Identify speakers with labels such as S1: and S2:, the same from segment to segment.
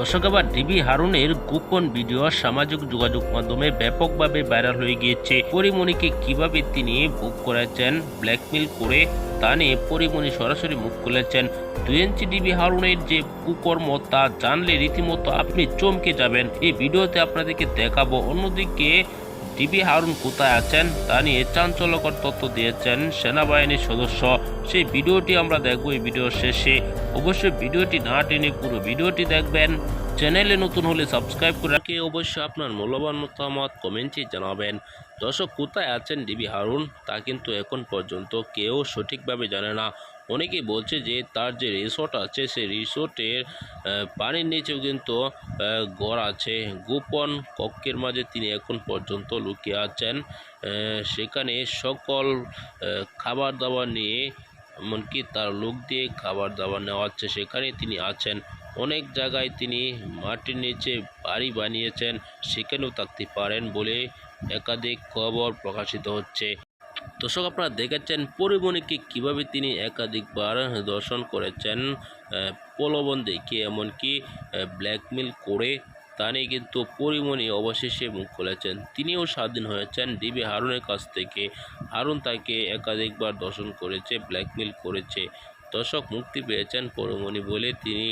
S1: দর্শক, আবার ডিবি হারুনের গোপন ভিডিও সামাজিক যোগাযোগ মাধ্যমে ব্যাপকভাবে ভাইরাল হয়ে গিয়েছে। পরিমণিকে কীভাবে তিনি বুক করেছেন ব্ল্যাকমেল করে তা নিয়ে পরিমণি সরাসরি মুখ খুলেছেন। ইঞ্চি ডিবি হারুনের যে কুকর্ম, তা জানলে রীতিমতো আপনি চমকে যাবেন। এই ভিডিওতে আপনাদেরকে দেখাবো। অন্যদিকে ডিবি হারুন কোথায় আছেন তা নিয়ে চাঞ্চল্যকর তথ্য দিয়েছেন সেনাবাহিনীর সদস্য। সেই ভিডিওটি আমরা দেখব এই ভিডিওর শেষে। অবশ্যই ভিডিওটি না টেনে পুরো ভিডিওটি দেখবেন। চ্যানেলে নতুন হলে সাবস্ক্রাইব করে রাখে। অবশ্যই আপনার মূল্যবান মতামত কমেন্টে জানাবেন। দর্শক, কোথায় আছেন ডিবি হারুন? তা কিন্তু এখন পর্যন্ত কেউ সঠিকভাবে জানে না। অনেকেই বলছে যে, তার যে রিসোর্ট আছে, সেই রিসোর্টের পানির নিচেও কিন্তু ঘর আছে। গোপন কক্ষের মাঝে তিনি এখন পর্যন্ত লুকিয়ে আছেন। সেখানে সকল খাবার দাবার নিয়ে এমনকি তার লোক দিয়ে খাবার দাবার নেওয়া হচ্ছে সেখানে তিনি আছেন। অনেক জায়গায় তিনি মাটির নিচে বাড়ি বানিয়েছেন, সেখানেও থাকতে পারেন বলে একাধিক খবর প্রকাশিত হচ্ছে। দর্শক, আপনারা দেখেছেন পরিমণিকে কীভাবে তিনি একাধিকবার দর্শন করেছেন প্রলোভন দেখিয়ে, এমনকি ব্ল্যাকমেল করে তা নিয়ে কিন্তু পরিমণি অবশেষে মুখ খুলেছেন। তিনিও স্বাধীন হয়েছেন ডিবি হারুনের কাছ থেকে। হারুন তাকে একাধিকবার দর্শন করেছে ব্ল্যাকমেল করেছে। দর্শক মুক্তি পেয়েছেন পরমণি বলে তিনি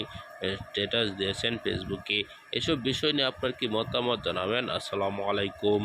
S1: স্ট্যাটাস দিয়েছেন ফেসবুকে। এসব বিষয় নিয়ে আপনার কি মতামত জানাবেন? আসসালামু আলাইকুম।